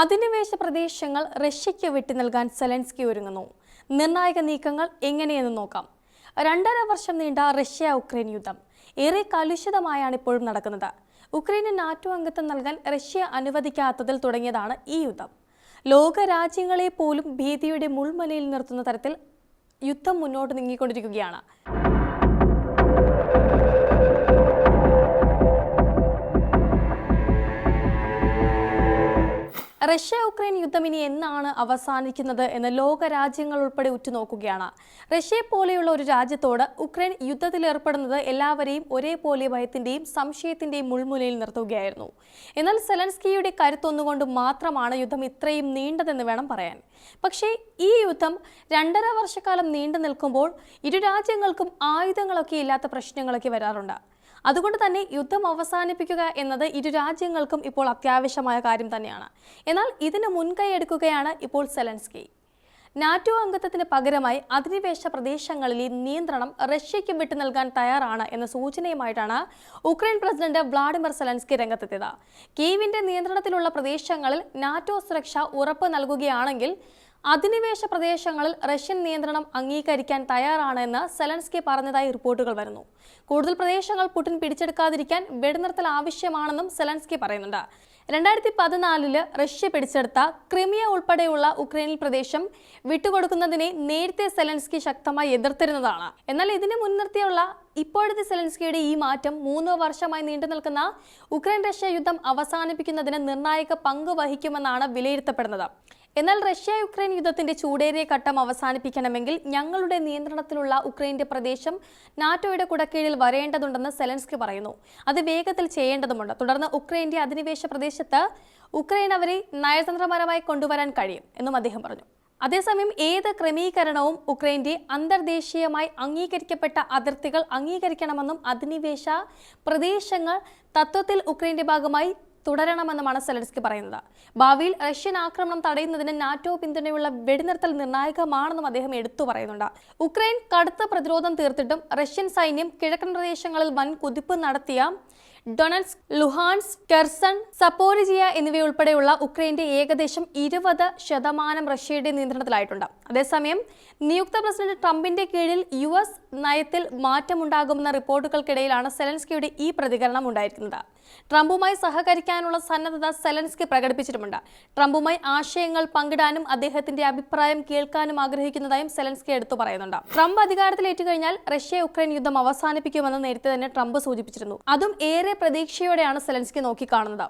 അധിനിവേശ പ്രദേശങ്ങൾ റഷ്യയ്ക്ക് വിട്ടു നൽകാൻ സെലൻസ്കി ഒരുങ്ങുന്നു. നിർണായക നീക്കങ്ങൾ എങ്ങനെയെന്ന് നോക്കാം. രണ്ടര വർഷം നീണ്ട റഷ്യ ഉക്രൈൻ യുദ്ധം. ഏറെ കലുഷിതമായാണ് ഇപ്പോഴും നടക്കുന്നത്. ഉക്രൈന് നാറ്റോ അംഗത്വം നൽകാൻ റഷ്യ അനുവദിക്കാത്തതിൽ തുടങ്ങിയതാണ് ഈ യുദ്ധം. ലോക രാജ്യങ്ങളെ പോലും ഭീതിയുടെ മുൾമലയിൽ നിർത്തുന്ന തരത്തിൽ യുദ്ധം മുന്നോട്ട് നീങ്ങിക്കൊണ്ടിരിക്കുകയാണ്. റഷ്യ ഉക്രൈൻ യുദ്ധം ഇനി എന്നാണ് അവസാനിക്കുന്നത് എന്ന് ലോക രാജ്യങ്ങൾ ഉൾപ്പെടെ ഉറ്റുനോക്കുകയാണ്. റഷ്യയെ പോലെയുള്ള ഒരു രാജ്യത്തോട് ഉക്രൈൻ യുദ്ധത്തിൽ ഏർപ്പെടുന്നത് എല്ലാവരെയും ഒരേപോലെ ഭയത്തിന്റെയും സംശയത്തിന്റെയും മുൾമുനയിൽ നിർത്തുകയായിരുന്നു. എന്നാൽ സെലൻസ്കിയുടെ കരുത്തൊന്നുകൊണ്ട് മാത്രമാണ് യുദ്ധം ഇത്രയും നീണ്ടതെന്ന് വേണം പറയാൻ. പക്ഷേ ഈ യുദ്ധം രണ്ടര വർഷക്കാലം നീണ്ടു നിൽക്കുമ്പോൾ ഇരു രാജ്യങ്ങൾക്കും ആയുധങ്ങളൊക്കെ ഇല്ലാത്ത പ്രശ്നങ്ങളൊക്കെ വരാറുണ്ട്. അതുകൊണ്ട് തന്നെ യുദ്ധം അവസാനിപ്പിക്കുക എന്നത് ഇരു രാജ്യങ്ങൾക്കും ഇപ്പോൾ അത്യാവശ്യമായ കാര്യം തന്നെയാണ്. എന്നാൽ ഇതിന് മുൻകൈ എടുക്കുകയാണ് ഇപ്പോൾ സെലൻസ്കി. നാറ്റോ അംഗത്വത്തിന് പകരമായി അധിനിവേശ പ്രദേശങ്ങളിലെ നിയന്ത്രണം റഷ്യയ്ക്ക് വിട്ടു നൽകാൻ തയ്യാറാണ് എന്ന സൂചനയുമായിട്ടാണ് ഉക്രൈൻ പ്രസിഡന്റ് വ്ളാഡിമിർ സെലൻസ്കി രംഗത്തെത്തിയത്. കീവിന്റെ നിയന്ത്രണത്തിലുള്ള പ്രദേശങ്ങളിൽ നാറ്റോ സുരക്ഷ ഉറപ്പ് നൽകുകയാണെങ്കിൽ അധിനിവേശ പ്രദേശങ്ങളിൽ റഷ്യൻ നിയന്ത്രണം അംഗീകരിക്കാൻ തയ്യാറാണെന്ന് സെലൻസ്കി പറഞ്ഞതായി റിപ്പോർട്ടുകൾ വരുന്നു. കൂടുതൽ പ്രദേശങ്ങൾ പുടിൻ പിടിച്ചെടുക്കാതിരിക്കാൻ വെടിനിർത്തൽ ആവശ്യമാണെന്നും സെലൻസ്കി പറയുന്നുണ്ട്. രണ്ടായിരത്തി പതിനാലിൽ റഷ്യ പിടിച്ചെടുത്ത ക്രിമിയ ഉൾപ്പെടെയുള്ള ഉക്രൈനിൽ പ്രദേശം വിട്ടുകൊടുക്കുന്നതിനെ നേരത്തെ സെലൻസ്കി ശക്തമായി എതിർത്തിരുന്നതാണ്. എന്നാൽ ഇതിനെ മുൻനിർത്തിയുള്ള ഇപ്പോഴത്തെ സെലൻസ്കിയുടെ ഈ മാറ്റം മൂന്ന് വർഷമായി നീണ്ടു നിൽക്കുന്ന ഉക്രൈൻ റഷ്യ യുദ്ധം അവസാനിപ്പിക്കുന്നതിന് നിർണായക പങ്ക് വഹിക്കുമെന്നാണ് വിലയിരുത്തപ്പെടുന്നത്. എന്നാൽ റഷ്യ യുക്രൈൻ യുദ്ധത്തിന്റെ ചൂടേറിയ ഘട്ടം അവസാനിപ്പിക്കണമെങ്കിൽ ഞങ്ങളുടെ നിയന്ത്രണത്തിലുള്ള ഉക്രൈന്റെ പ്രദേശം നാറ്റോയുടെ കുടക്കീഴിൽ വരേണ്ടതുണ്ടെന്ന് സെലൻസ്കി പറയുന്നു. അത് വേഗത്തിൽ ചെയ്യേണ്ടതുണ്ട് തുടർന്ന് ഉക്രൈന്റെ അധിനിവേശ പ്രദേശത്ത് ഉക്രൈൻ അവരെ നയതന്ത്രപരമായി കൊണ്ടുവരാൻ കഴിയും എന്നും അദ്ദേഹം പറഞ്ഞു. അതേസമയം ഏത് ക്രമീകരണവും ഉക്രൈന്റെ അന്തർദേശീയമായി അംഗീകരിക്കപ്പെട്ട അതിർത്തികൾ അംഗീകരിക്കണമെന്നും അധിനിവേശ പ്രദേശങ്ങൾ തത്വത്തിൽ ഉക്രൈന്റെ ഭാഗമായി തുടരണമെന്നുമാണ് സെലൻസ്കി പറയുന്നത്. ഭാവിയിൽ റഷ്യൻ ആക്രമണം തടയുന്നതിന് നാറ്റോ പിന്തുണയുള്ള വെടിനിർത്തൽ നിർണായകമാണെന്നും അദ്ദേഹം എടുത്തു പറയുന്നുണ്ട്. ഉക്രൈൻ കടുത്ത പ്രതിരോധം തീർത്തിട്ടും റഷ്യൻ സൈന്യം കിഴക്കൻ പ്രദേശങ്ങളിൽ വൻ കുതിപ്പ് നടത്തിയ ഡൊണൽസ് ലുഹാൻസ് കെർസൺ സപ്പോരിജിയ എന്നിവയുൾപ്പെടെയുള്ള ഉക്രൈന്റെ ഏകദേശം ഇരുപത് ശതമാനം റഷ്യയുടെ നിയന്ത്രണത്തിലായിട്ടുണ്ട്. അതേസമയം നിയുക്ത പ്രസിഡന്റ് ട്രംപിന്റെ കീഴിൽ യു എസ് നയത്തിൽ മാറ്റമുണ്ടാകുമെന്ന റിപ്പോർട്ടുകൾക്കിടയിലാണ് സെലൻസ്കിയുടെ ഈ പ്രതികരണം ഉണ്ടായിരിക്കുന്നത്. ട്രംപുമായി സഹകരിക്കാനുള്ള സന്നദ്ധത സെലൻസ്കി പ്രകടിപ്പിച്ചിട്ടുമുണ്ട്. ട്രംപുമായി ആശയങ്ങൾ പങ്കിടാനും അദ്ദേഹത്തിന്റെ അഭിപ്രായം കേൾക്കാനും ആഗ്രഹിക്കുന്നതായും സെലൻസ്കി എടുത്തു പറയുന്നുണ്ട്. ട്രംപ് അധികാരത്തിലേറ്റുകഴിഞ്ഞാൽ റഷ്യ ഉക്രൈൻ യുദ്ധം അവസാനിപ്പിക്കുമെന്ന് നേരത്തെ തന്നെ ട്രംപ് സൂചിപ്പിച്ചിരുന്നു. അതും ഏറെ പ്രതീക്ഷയോടെയാണ് സെലൻസ്കി നോക്കിക്കാണുന്നത്.